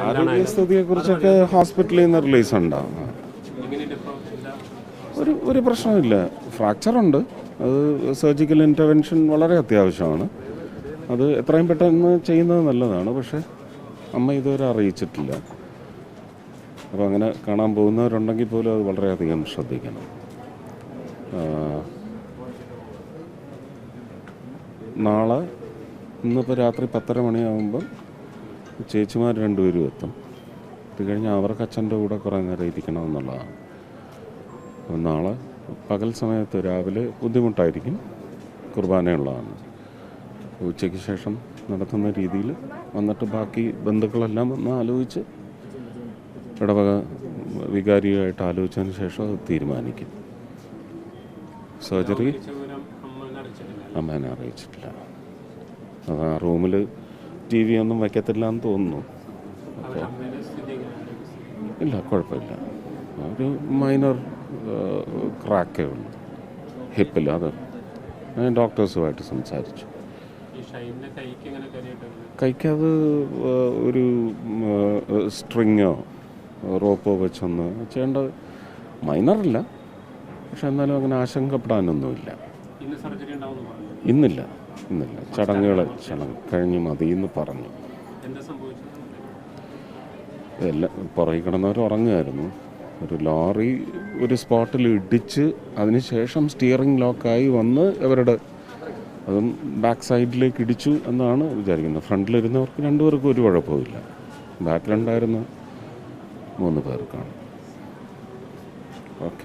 ആരോഗ്യസ്ഥിതിയെക്കുറിച്ചൊക്കെ ഹോസ്പിറ്റലിൽ നിന്ന് റിലീസ് ഉണ്ടാവും ഒരു ഒരു പ്രശ്നമില്ല. ഫ്രാക്ചറുണ്ട്. അത് സർജിക്കൽ ഇന്റർവെൻഷൻ വളരെ അത്യാവശ്യമാണ്. അത് എത്രയും പെട്ടെന്ന് ചെയ്യുന്നത് നല്ലതാണ്. പക്ഷേ അമ്മ ഇതുവരെ അറിയിച്ചിട്ടില്ല. അപ്പോൾ അങ്ങനെ കാണാൻ പോകുന്നവരുണ്ടെങ്കിൽ പോലും അത് വളരെയധികം ശ്രദ്ധിക്കണം. നാളെ ഇന്നിപ്പോൾ രാത്രി പത്തര മണിയാകുമ്പോൾ ചേച്ചിമാർ രണ്ടുപേരും എത്തും. ഇത് കഴിഞ്ഞ് അവർക്ക് അച്ഛന്റെ കൂടെ കുറേ നേരം ഇരിക്കണം എന്നുള്ളതാണ്. അപ്പം നാളെ പകൽ സമയത്ത് രാവിലെ ബുദ്ധിമുട്ടായിരിക്കും. കുർബാനയുള്ളതാണ്. ഉച്ചയ്ക്ക് ശേഷം നടത്തുന്ന രീതിയിൽ വന്നിട്ട് ബാക്കി ബന്ധുക്കളെല്ലാം ഒന്ന് ആലോചിച്ച് ഇടവക വികാരിയായിട്ട് ആലോചിച്ചതിന് ശേഷം അത് തീരുമാനിക്കും. സർജറി അമ്മേനെ അറിയിച്ചിട്ടില്ല. അത് ആ റൂമിൽ ടി വി ഒന്നും വയ്ക്കത്തില്ല എന്ന് തോന്നുന്നു അപ്പോൾ ഇല്ല കുഴപ്പമില്ല. ഒരു മൈനർ ക്രാക്കേ ഉള്ളൂ. ഹിപ്പിൽ അത്. ഞാൻ ഡോക്ടേഴ്സുമായിട്ട് സംസാരിച്ചു. കൈക്കത് ഒരു സ്ട്രിങ്ങോ റോപ്പോ വെച്ചൊന്ന് ചെയ്യേണ്ട മൈനറല്ല പക്ഷെ എന്നാലും അങ്ങനെ ആശങ്കപ്പെടാനൊന്നുമില്ല. ഇന്നില്ല ഇന്നില്ല. ചടങ്ങുകൾ ചടങ്ങ് കഴിഞ്ഞ് മതി എന്ന് പറഞ്ഞു എല്ലാം പുറകിൽ കിടന്നവർ ഉറങ്ങുമായിരുന്നു. ഒരു ലോറി ഒരു സ്പോട്ടിൽ ഇടിച്ച് അതിനുശേഷം സ്റ്റിയറിംഗ് ലോക്കായി വന്ന് അവരുടെ അതും ബാക്ക് സൈഡിലേക്ക് ഇടിച്ചു എന്നാണ് വിചാരിക്കുന്നത്. ഫ്രണ്ടിലിരുന്നവർക്ക് രണ്ടുപേർക്കും ഒരു കുഴപ്പമില്ല ബാക്കിലുണ്ടായിരുന്ന മൂന്ന് പേർക്കാണ്. ഓക്കെ.